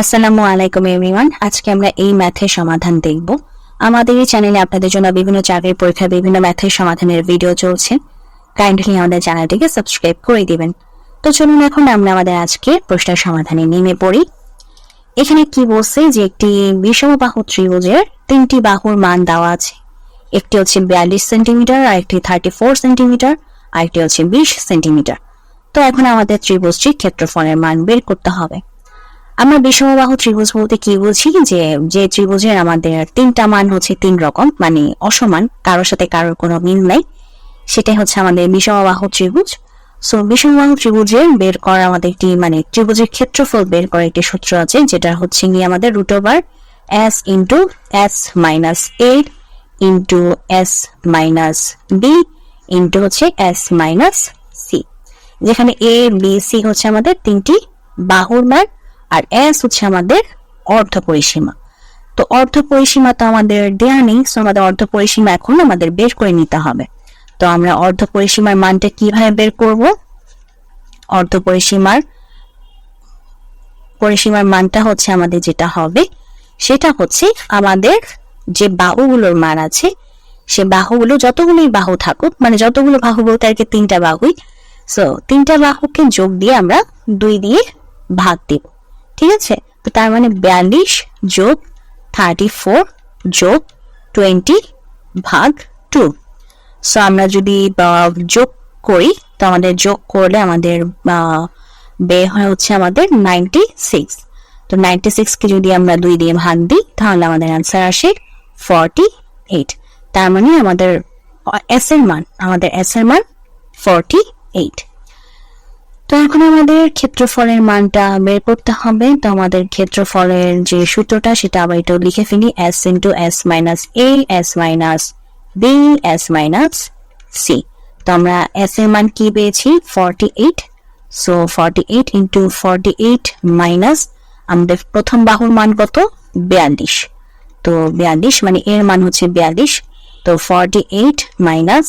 আসসালামু আলাইকুম এভরিওয়ান আজকে আমরা এই ম্যাথের সমাধান দেখব। আমাদের এই চ্যানেলে আপনাদের জন্য বিভিন্ন চাকরির পরীক্ষা, বিভিন্ন ম্যাথের সমাধানের ভিডিও চলছে। কাইন্ডলি আমাদের চ্যানেলটিকে সাবস্ক্রাইব করে দিবেন। তো চলুন এখন আমরা আমাদের আজকে প্রশ্নের সমাধানে নেমে পড়ি। এখানে কি বলছে যে একটি বিষমবাহু ত্রিভুজের তিনটি বাহুর মান দেওয়া আছে। একটি হচ্ছে বিয়াল্লিশ সেন্টিমিটার, আর একটি থার্টি ফোর সেন্টিমিটার, আর একটি হচ্ছে বিশ সেন্টিমিটার। তো এখন আমাদের ত্রিভুজটির ক্ষেত্রফলের মান বের করতে হবে। আমরা বিষমবাহু ত্রিভুজ বলতে কি বুঝি? যে যে ত্রিভুজের আমাদের তিনটা মান হচ্ছে তিন রকম মানে অসমান, কারোর সাথে কারোর কোনো মিল নাই। সেটাই হচ্ছে আমাদের বিষমবাহু ত্রিভুজ। সো বিষমবাহু ত্রিভুজের বের করা আমাদের একটি মানে ত্রিভুজের ক্ষেত্রফল বের করার একটি সূত্র আছে, যেটা হচ্ছে গিয়ে আমাদের root over S into S minus eight into S minus B into হচ্ছে এস মাইনাস সি যেখানে এ বি সি হচ্ছে আমাদের তিনটি বাহুর মান। আর এস হচ্ছে আমাদের অর্ধ পরিসীমা। তো অর্ধ পরিসীমা তো আমাদের দেয়া নেই সো আমাদের অর্ধ পরিসীমা এখন আমাদের বের করে নিতে হবে। তো আমরা অর্ধ পরিসীমার মানটা কীভাবে বের করব? অর্ধ পরিসীমার পরিসীমার মানটা হচ্ছে আমাদের যেটা হবে, সেটা হচ্ছে আমাদের যে বাহুগুলোর মান আছে, সে বাহুগুলো যতগুলোই বাহু থাকুক মানে যতগুলো বাহু বলতে আর কি তিনটা বাহুই সো তিনটা বাহুকে যোগ দিয়ে আমরা দুই দিয়ে ভাগ দিব। ঠিক আছে? তো তার মানে বিয়াল্লিশ যোগ থার্টি ফোর যোগ টোয়েন্টি ভাগ টু সো আমরা যদি যোগ করি, তো আমাদের যোগ করলে আমাদের বের হয় হচ্ছে আমাদের নাইনটি সিক্স তো নাইনটি সিক্সকে যদি আমরা দুই দিয়ে ভাগ দিই, তাহলে আমাদের অ্যান্সার আসে ফর্টি এইট তার মানে আমাদের এস এর মান, আমাদের এস এর মান ফর্টি এইট তো এখন আমাদের ক্ষেত্রফলের মানটা বের করতে হবে। তো আমাদের ক্ষেত্রফলের যে সূত্রটা, সেটা আবার একটু লিখে ফেলি। S into S minus A S minus B S minus C তো আমরা এস এর মান কি পেয়েছি? Forty eight so forty eight into forty eight minus আমাদের প্রথম বাহুর মান কত? বিয়াল্লিশ। তো বিয়াল্লিশ মানে এর মান হচ্ছে বিয়াল্লিশ। তো ফর্টি এইট মাইনাস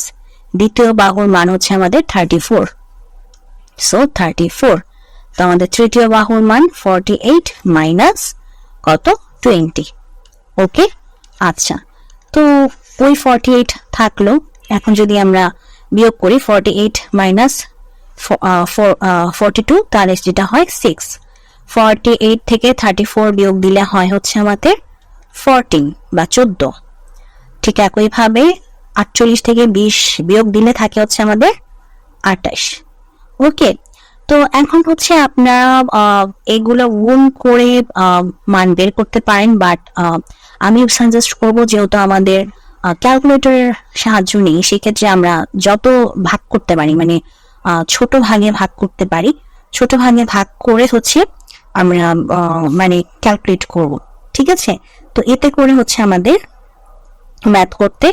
দ্বিতীয় বাহুর মান হচ্ছে আমাদের thirty four so thirty four তো আমাদের তৃতীয় বাহুর মান ফর্টি এইট মাইনাস কত? টোয়েন্টি ওকে আচ্ছা। তো ওই ফর্টি এইট থাকল। এখন যদি আমরা বিয়োগ করি forty eight minus forty two তাহলে যেটা হয় সিক্স ফর্টি এইট থেকে থার্টি ফোর বিয়োগ দিলে হয় হচ্ছে আমাদের ফোরটিন বা চোদ্দ। ঠিক একইভাবে আটচল্লিশ থেকে বিশ বিয়োগ দিলে থাকে হচ্ছে আমাদের আটাশ ওকে তো এখন হচ্ছে আপনারা এগুলো গুণ করে মান বের করতে পারেন বাট আমি সাজেস্ট করব যেহেতু আমাদের ক্যালকুলেটরের সাহায্য নেই, সেক্ষেত্রে আমরা যত ভাগ করতে পারি মানে ছোট ভাগে ভাগ করতে পারি, ছোট ভাগে ভাগ করে হচ্ছে আমরা মানে ক্যালকুলেট করব, ঠিক আছে? তো এতে করে হচ্ছে আমাদের ম্যাথ করতে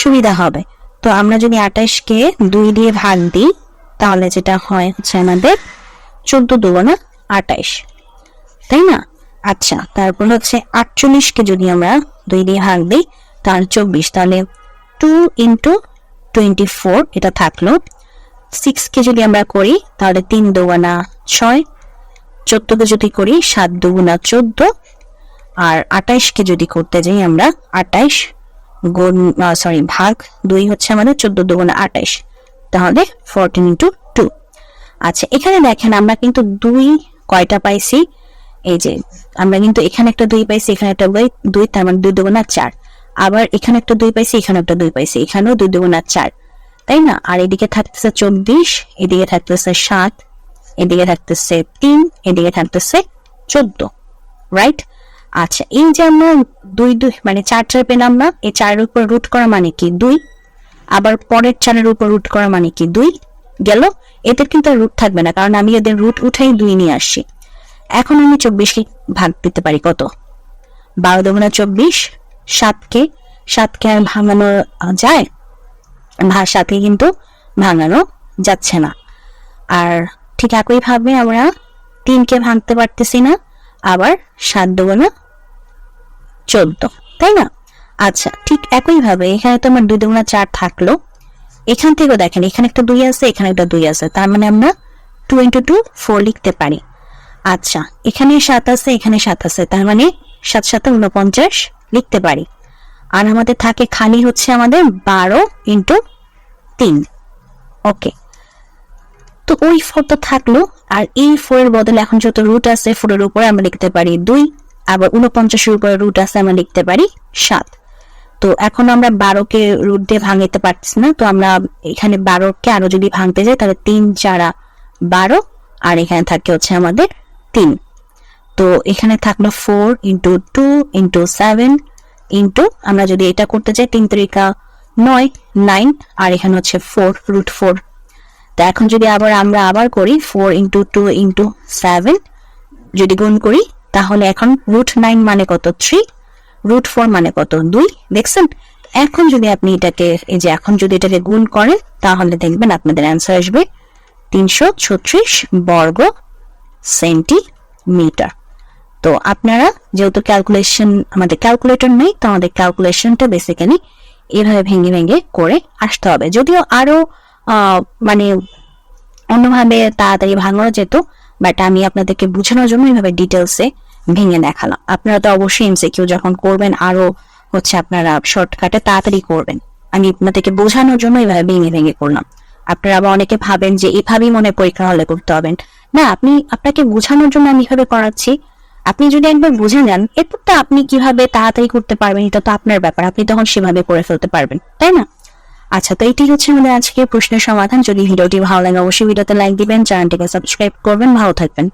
সুবিধা হবে। তো আমরা যদি আঠাশকে দুই দিয়ে ভাগ দিই তাহলে যেটা হয় হচ্ছে আমাদের চোদ্দ দুগুণা আঠাইশ। তাই না? আচ্ছা তারপর হচ্ছে আটচল্লিশকে যদি আমরা দুই দিয়ে ভাগ দিই, তাহলে চব্বিশ। তাহলে টু ইন্টু টোয়েন্টি ফোর এটা থাকল। সিক্সকে যদি আমরা করি, তাহলে তিন দুগুণা ছয়। চোদ্দকে যদি করি, সাত দুগুণা চোদ্দ। আর আটাইশকে যদি করতে যাই আমরা আটাইশ গুণ সরি ভাগ দুই হচ্ছে আমাদের চোদ্দ দুগুণে আটাইশ তাহলে ফোরটিন ইন্টু টু আচ্ছা এখানে দেখেন আমরা কিন্তু দুই কয়টা পাইছি? এই যে, আমরা কিন্তু এখানে একটা দুই পাইছি, এখানে একটা দুই তার মানে দুই দুগুণা চার। আবার এখানে একটা দুই পাইছি, এখানে একটা দুই পাইছি, এখানেও দুই দুগুণা চার। তাই না? আর এদিকে থাকতেছে চব্বিশ, এদিকে থাকতেছে সাত, এদিকে থাকতেছে তিন, এদিকে থাকতেছে চোদ্দ রাইট আচ্ছা এই যে আমরা দুই দুই মানে চার চার পেলাম না, এই চারের উপর রুট করা মানে কি? দুই আবার পরের চারের উপর রুট করা মানে কি? দুই গেল? এদের কিন্তু আর রুট থাকবে না, কারণ আমি এদের রুট উঠাই দুই নিয়ে আসছি। এখন আমি চব্বিশকে ভাগ দিতে পারি কত? বারো দুগুণা চব্বিশ, সাতকে সাতকে আর ভাঙানো যায়? সাতকে কিন্তু ভাঙানো যাচ্ছে না। আর ঠিক একইভাবে আমরা তিনকে ভাঙতে পারতেছি না, আবার সাত দুগুণা চোদ্দ, তাই না? আচ্ছা ঠিক একইভাবে এখানে তো আমার দুই দুগুণা চার থাকল। এখান থেকেও দেখেন, এখানে একটা দুই আছে, এখানে একটা দুই আছে। তার মানে আমরা টু ইন্টু টু ফোর লিখতে পারি। আচ্ছা এখানে সাত আছে, এখানে সাত আছে। তার মানে সাত সাথে উনপঞ্চাশ লিখতে পারি। আর আমাদের থাকে খালি হচ্ছে আমাদের বারো ইন্টু তিন। ওকে। তো ওই ফোর তো থাকল, আর এই ফোরের বদলে এখন যত রুট আছে ফোরের উপরে আমরা লিখতে পারি দুই, আবার উনপঞ্চাশের উপরে রুট আছে, আমরা লিখতে পারি সাত। তো এখন আমরা বারোকে রুট দিয়ে ভাঙতে পারছি না, তো আমরা এখানে বারোকে আরও যদি ভাঙতে যাই, তাহলে তিন চারা বারো, আর এখানে থাকে হচ্ছে আমাদের তিন। তো এখানে থাকল four into two into seven into আমরা যদি এটা করতে চাই তিন তরিকা নয় নাইন আর এখানে হচ্ছে ফোর রুট ফোর তো এখন যদি আবার আমরা আবার করি four into two into seven যদি গুণ করি, তাহলে এখন রুট নাইন মানে কত? থ্রি রুট ফোর মানে কত? দুই। দেখছেন? এখন যদি আপনি এটাকে এই যে এখন যদি এটাকে গুণ করেন তাহলে দেখবেন আপনাদের অ্যান্সার আসবে তিনশো ছত্রিশ বর্গ সেন্টিমিটার। তো আপনারা যেহেতু ক্যালকুলেশন আমাদের ক্যালকুলেটর নেই তো আমাদের ক্যালকুলেশনটা বেসিক্যালি এভাবে ভেঙে ভেঙে করে আসতে হবে। যদিও আরও আহ, মানে অন্যভাবে তাড়াতাড়ি ভাঙানো যেত বাট আমি আপনাদেরকে বোঝানোর জন্য এইভাবে ডিটেলসে ভেঙে দেখালাম। আপনারা তো অবশ্যই এমসিকিউ যখন করবেন, আরও হচ্ছে আপনারা শর্টকাটে তাড়াতাড়ি করবেন। আমি আপনাদেরকে বোঝানোর জন্য এইভাবে ভেঙে ভেঙে করলাম। আপনারা আবার অনেকে ভাবেন যে এভাবেই মনে পরীক্ষা হলে করতে হবেন। না, আপনি আপনাকে বোঝানোর জন্য আমি এভাবে করাচ্ছি। আপনি যদি একবার বুঝে যান, এরপর তো আপনি কীভাবে তাড়াতাড়ি করতে পারবেন, এটা তো আপনার ব্যাপার। আপনি তখন সেভাবে করে ফেলতে পারবেন, তাই না? আচ্ছা তো এইটি হচ্ছে আমাদের আজকে প্রশ্নের সমাধান। যদি ভিডিওটি ভালো লাগে, অবশ্যই ভিডিওতে লাইক দিবেন, চ্যানেলটিকে সাবস্ক্রাইব করবেন। ভালো থাকবেন।